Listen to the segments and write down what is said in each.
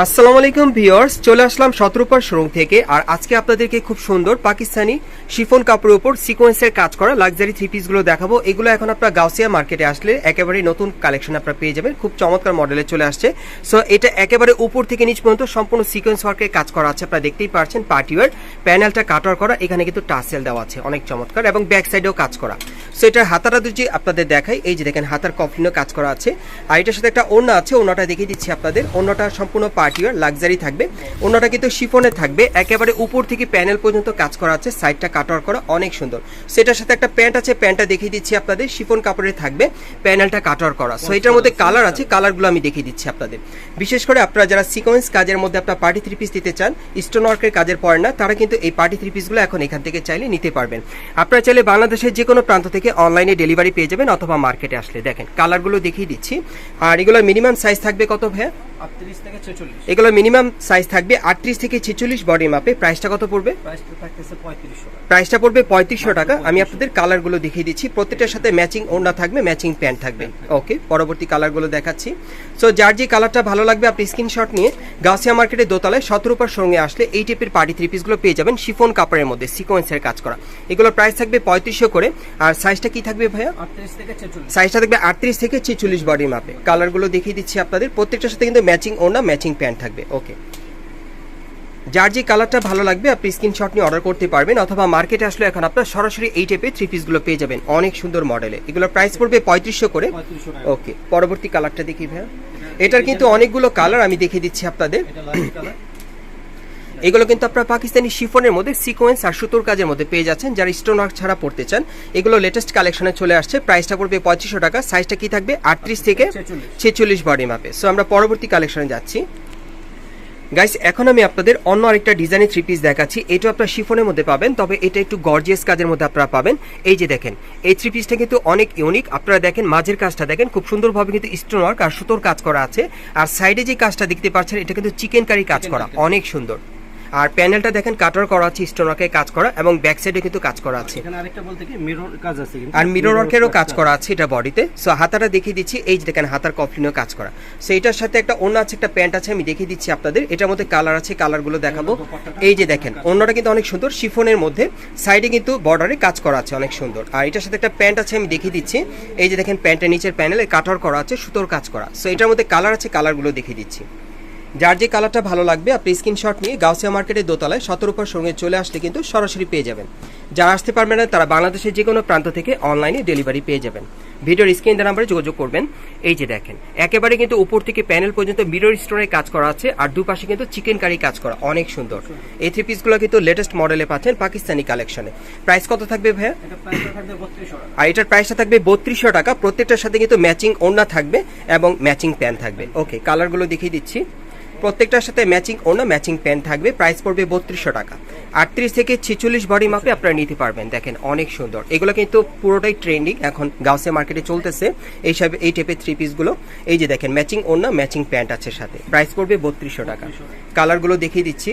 আসসালামু আলাইকুম ভিউয়ার্স, চলে আসলাম শতরূপার শোরুম থেকে। আর আজকে আপনাদেরকে খুব সুন্দর পাকিস্তানি শিফন কাপড়ের উপর সিকোয়েন্সের কাজ করা লাক্সারি থ্রি পিসগুলো দেখাবো। এগুলো এখন আপনার গাউসিয়া মার্কেটে আসলে একেবারে নতুন কালেকশন আপনারা পেয়ে যাবেন। খুব চমৎকার মডেলে চলে আসছে। সো এটা একেবারে উপর থেকে নিচ পর্যন্ত সম্পূর্ণ সিকোয়েন্স ওয়ার্কের কাজ করা আছে। আপনারা দেখতেই পারছেন পার্টিওয়ার প্যানেলটা কাটার করা, এখানে কিন্তু টাসেল দেওয়া আছে। অনেক চমৎকার। এবং ব্যাক সাইডেও কাজ করা। সো এটার হাতাটা যদি আপনাদের দেখাই, এই যে দেখেন, হাতার কফলিনও কাজ করা আছে। আর এটার সাথে একটা ওড়না আছে, ওড়নাটা দেখিয়ে দিচ্ছি আপনাদের। ওড়নাটা সম্পূর্ণ পার্টিওয়ার লাক্সারি থাকবে। ওড়নাটা কিন্তু শিফনে থাকবে। একেবারে উপর থেকে প্যানেল পর্যন্ত কাজ করা আছে। সাইডটা কাটার করা অনেক সুন্দর। সেটার সাথে একটা প্যান্ট আছে। প্যান্টটা দেখিয়ে দিচ্ছি আপনাদের। শিফন কাপড়ে থাকবে। প্যানেলটা কাটার করা। সো এটার মধ্যে কালার আছে। কালারগুলো আমি দেখিয়ে দিচ্ছি আপনাদের। বিশেষ করে আপনারা যারা সিকোয়েন্স কাজের মধ্যে আপনার পার্টি থ্রি পিস দিতে চান স্টোন ওয়ার্কের কাজের পরে না, তারা কিন্তু এই পার্টি থ্রি পিসগুলো এখন এখান থেকে চাইলে নিতে পারবেন। আপনারা চাইলে বাংলাদেশের যে কোনো প্রান্ত থেকে অনলাইনে ডেলিভারি পেয়ে যাবেন অথবা মার্কেটে আসলে। দেখেন, কালারগুলো দেখিয়ে দিচ্ছি। আর এগুলো মিনিমাম সাইজ থাকবে কত ভাইয়া? এগুলো মিনিমাম সাইজ থাকবে। আটত্রিশ থেকে ছেচল্লিশ বডি মাপে প্রাইসটা কত পড়বে? প্রাইসটা পড়বে পঁয়ত্রিশশো টাকা। আমি আপনাদের কালারগুলো দেখিয়ে দিচ্ছি। প্রত্যেকটার সাথে ম্যাচিং ওড়না থাকবে ম্যাচিং প্যান্ট থাকবে। ওকে পরবর্তী কালারগুলো দেখাচ্ছি। সো যার যে কালারটা ভালো লাগবে আপনি স্ক্রিনশট নিয়ে গাছিয়া মার্কেটের দোতলায় সতেরোপার সঙ্গে আসলে এই টাইপের পার্টি থ্রি পিসগুলো পেয়ে যাবেন শিফন কাপড়ের মধ্যে সিকোয়েন্সের কাজ করা। এগুলো প্রাইস থাকবে পঁয়ত্রিশশো করে। আর সাইজটা কি থাকবে ভাইয়া? সাইজটা থাকবে আটত্রিশ থেকে ছেচল্লিশ বডি মাপে কালারগুলো দেখিয়ে দিচ্ছি আপনাদের। প্রত্যেকটার সাথে কিন্তু ম্যাচিং ওড়না ম্যাচিং প্যান্ট থাকবে ওকে যার যে কালারটা ভালো লাগবে আপনি স্ক্রিনশট নিয়ে অর্ডার করতে পারবেন অথবা মার্কেটে আসলে এখন আপনার সরাসরি এই টাইপের থ্রি পিসগুলো পেয়ে যাবেন অনেক সুন্দর মডেলে এগুলো প্রাইস পড়বে পঁয়ত্রিশশো করে। ওকে পরবর্তী কালারটা দেখি ভাইয়া। এটার কিন্তু অনেকগুলো কালার আমি দেখিয়ে দিচ্ছি আপনাদের। এগুলো কিন্তু আপনারা পাকিস্তানি শিফনের মধ্যে সিকোয়েন্স আর সুতোর কাজের মধ্যে পেয়ে যাচ্ছেন যারা স্টোন ওয়ার্ক ছাড়া পড়তে চান। এগুলো লেটেস্ট কালেকশনে চলে আসছে। প্রাইসটা পড়বে পঁয়ত্রিশশো টাকা। সাইজটা কি থাকবে? আটত্রিশ থেকে ছেচল্লিশ। ছেচল্লিশ বডি মাপে সো আমরা পরবর্তী কালেকশনে যাচ্ছি। গাইস এখন আমি আপনাদের অন্য আরেকটা ডিজাইনের থ্রি পিস দেখাচ্ছি। এটা আপনারা শিফনের মধ্যে পাবেন তবে এটা একটু গর্জিয়াস কাজের মধ্যে আপনারা পাবেন। এই যে দেখেন এই থ্রি পিসটা কিন্তু অনেক ইউনিক আপনারা দেখেন মাঝের কাজটা দেখেন খুব সুন্দরভাবে কিন্তু স্টোন ওয়ার্ক আর সুতোর কাজ করা আছে। আর সাইডে যে কাজটা দেখতে পাচ্ছেন এটা কিন্তু চিকেন কারি কাজ করা। অনেক সুন্দর। আর প্যানেলটা দেখেন কাটার করা আছে স্টোন ওয়ার্কের কাজ করা এবং ব্যাক সাইডে কিন্তু কাজ করা আছে। এখানে আরেকটা বলতে কি? মিরর কাজ আছে কিন্তু। আর মিরর ওয়ার্কেরও কাজ করা আছে এটা বডিতে সো হাতাটা দেখিয়ে দিচ্ছি এই যে দেখেন হাতার কফলিনও কাজ করা। সো এটার সাথে একটা অন্য আছে একটা প্যান্ট আছে আমি দেখিয়ে দিচ্ছি আপনাদের। এটার মধ্যে কালার আছে কালারগুলো দেখাবো। এই যে দেখেন অন্যটা কিন্তু অনেক সুন্দর শিফনের মধ্যে। সাইডে কিন্তু বর্ডারে কাজ করা আছে অনেক সুন্দর। আর এটার সাথে একটা প্যান্ট আছে আমি দেখিয়ে দিচ্ছি। এই যে দেখেন প্যান্টের নিচের প্যানেলে কাটার করা আছে সুতোর কাজ করা। সো এটার মধ্যে কালার আছে কালারগুলো দেখিয়ে দিচ্ছি। যার যে কালারটা ভালো লাগবে আপনি স্ক্রিনশট নিয়ে গাউসিয়া মার্কেটের দোতলায় সতেরোপার সঙ্গে চলে আসলে কিন্তু সরাসরি পেয়ে যাবেন। যারা আসতে পারবেন না তারা বাংলাদেশের যে কোনো প্রান্ত থেকে অনলাইনে ডেলিভারি পেয়ে যাবেন। ভিডিওর স্ক্রিন নাম্বারে যোগাযোগ করবেন। এই যে দেখেন একেবারে কিন্তু উপর থেকে প্যানেল পর্যন্ত মিরর স্টোরে কাজ করা আছে আর দুপাশে কিন্তু চিকেন কারি কাজ করা অনেক সুন্দর। এই থ্রি পিসগুলো কিন্তু লেটেস্ট মডেলে পাচ্ছেন পাকিস্তানি কালেকশনে প্রাইস কত থাকবে ভাইয়া? আর এটার প্রাইসটা থাকবে বত্রিশশো টাকা প্রত্যেকটার সাথে কিন্তু ম্যাচিং ওড়না থাকবে এবং ম্যাচিং প্যান থাকবে। ওকে কালারগুলো দেখিয়ে দিচ্ছি। প্রত্যেকটার সাথে ম্যাচিং ওড়না ম্যাচিং প্যান্ট থাকবে। প্রাইস পড়বে বত্রিশশো টাকা। আটত্রিশ থেকে ছেচল্লিশ বডি মাপে আপনারা নিতে পারবেন। দেখেন, অনেক সুন্দর। এগুলো কিন্তু পুরোটাই ট্রেন্ডিং এখন গাউসে মার্কেটে চলতেছে। এই সব এই টাইপের থ্রি পিসগুলো এই যে দেখেন ম্যাচিং ওড়না ম্যাচিং প্যান্ট আছে সাথে। প্রাইস পড়বে বত্রিশশো টাকা। কালারগুলো দেখিয়ে দিচ্ছি।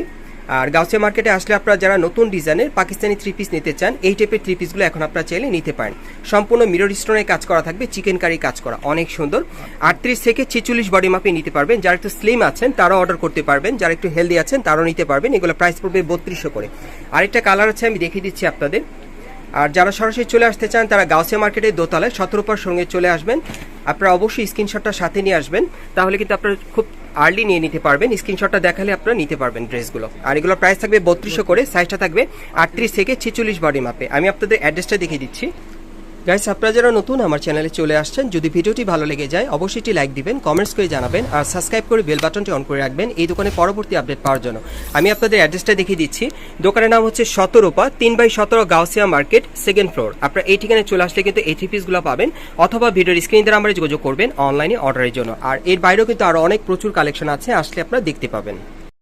আর গাউসিয়া মার্কেটে আসলে আপনারা যারা নতুন ডিজাইনের পাকিস্তানি থ্রি পিস নিতে চান, এই টাইপের থ্রি পিসগুলো এখন আপনারা চাইলে নিতে পারেন। সম্পূর্ণ মিরর স্টোনের কাজ করা থাকবে চিকেন কারি কাজ করা, অনেক সুন্দর। আটত্রিশ থেকে ছেচল্লিশ বডি মাপে নিতে পারবেন। যারা একটু স্লিম আছেন, তারাও অর্ডার করতে পারবেন। যারা একটু হেলদি আছেন, তারাও নিতে পারবেন। এগুলো প্রাইস পড়বে বত্রিশশো করে। আরেকটা কালার আছে, আমি দেখিয়ে দিচ্ছি আপনাদের। আর যারা সরাসরি চলে আসতে চান, তারা গাউসে মার্কেটের দোতলায় সতেরোপার সঙ্গে চলে আসবেন। আপনারা অবশ্যই স্ক্রিনশটটা সাথে নিয়ে আসবেন। তাহলে কিন্তু আপনারা খুব আর্লি নিয়ে নিতে পারবেন। স্ক্রিনশটটা দেখালে আপনারা নিতে পারবেন ড্রেসগুলো। আর এগুলো প্রাইস থাকবে বত্রিশশো করে সাইজটা থাকবে আটত্রিশ থেকে ছেচল্লিশ বডি মাপে আমি আপনাদের অ্যাড্রেসটা দেখিয়ে দিচ্ছি। গাইস আপনারা যারা নতুন আমার চ্যানেলে চলে আসছেন, যদি ভিডিওটি ভালো লেগে যায়, অবশ্যই একটি লাইক দিবেন কমেন্টস করে জানাবেন, আর সাবস্ক্রাইব করে বেল বাটনটি অন করে রাখবেন, এই দোকানে পরবর্তী আপডেট পাওয়ার জন্য। আমি আপনাদের অ্যাড্রেসটা দেখিয়ে দিচ্ছি। দোকানের নাম হচ্ছে সতেরোপা, তিন বাই সতেরো গাউসিয়া মার্কেট সেকেন্ড ফ্লোর আপনারা এই ঠিকানায় চলে আসলে কিন্তু এই থ্রি পিসগুলো পাবেন, অথবা ভিডিওর স্ক্রিন দ্বারা আমরা যোগাযোগ করবেন অনলাইনে অর্ডারের জন্য। আর এর বাইরেও কিন্তু আরও অনেক প্রচুর কালেকশন আছে, আসলে আপনারা দেখতে পাবেন।